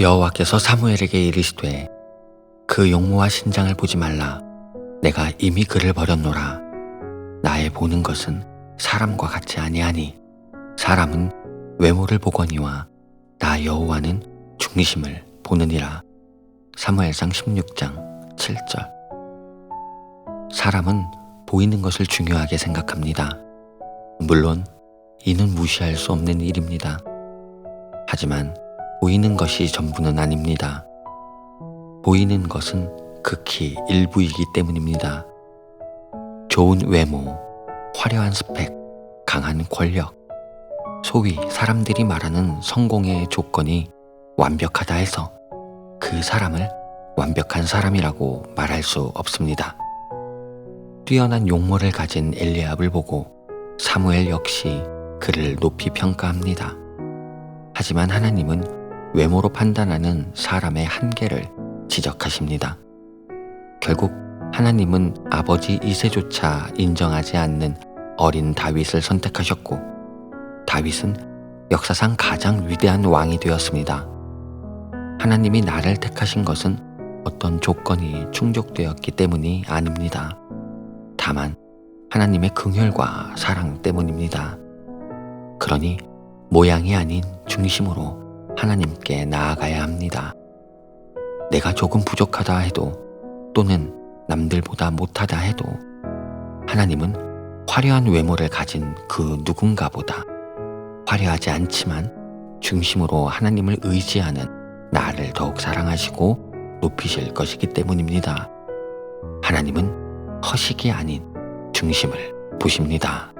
여호와께서 사무엘에게 이르시되 그 용모와 신장을 보지 말라 내가 이미 그를 버렸노라 나의 보는 것은 사람과 같이 아니하니 사람은 외모를 보거니와 나 여호와는 중심을 보느니라 사무엘상 16장 7절 사람은 보이는 것을 중요하게 생각합니다. 물론 이는 무시할 수 없는 일입니다. 하지만 보이는 것이 전부는 아닙니다. 보이는 것은 극히 일부이기 때문입니다. 좋은 외모, 화려한 스펙, 강한 권력, 소위 사람들이 말하는 성공의 조건이 완벽하다 해서 그 사람을 완벽한 사람이라고 말할 수 없습니다. 뛰어난 용모를 가진 엘리압을 보고 사무엘 역시 그를 높이 평가합니다. 하지만 하나님은 외모로 판단하는 사람의 한계를 지적하십니다. 결국 하나님은 아버지 이세조차 인정하지 않는 어린 다윗을 선택하셨고 다윗은 역사상 가장 위대한 왕이 되었습니다. 하나님이 나를 택하신 것은 어떤 조건이 충족되었기 때문이 아닙니다. 다만 하나님의 긍휼과 사랑 때문입니다. 그러니 모양이 아닌 중심으로 하나님께 나아가야 합니다. 내가 조금 부족하다 해도 또는 남들보다 못하다 해도 하나님은 화려한 외모를 가진 그 누군가보다 화려하지 않지만 중심으로 하나님을 의지하는 나를 더욱 사랑하시고 높이실 것이기 때문입니다. 하나님은 허식이 아닌 중심을 보십니다.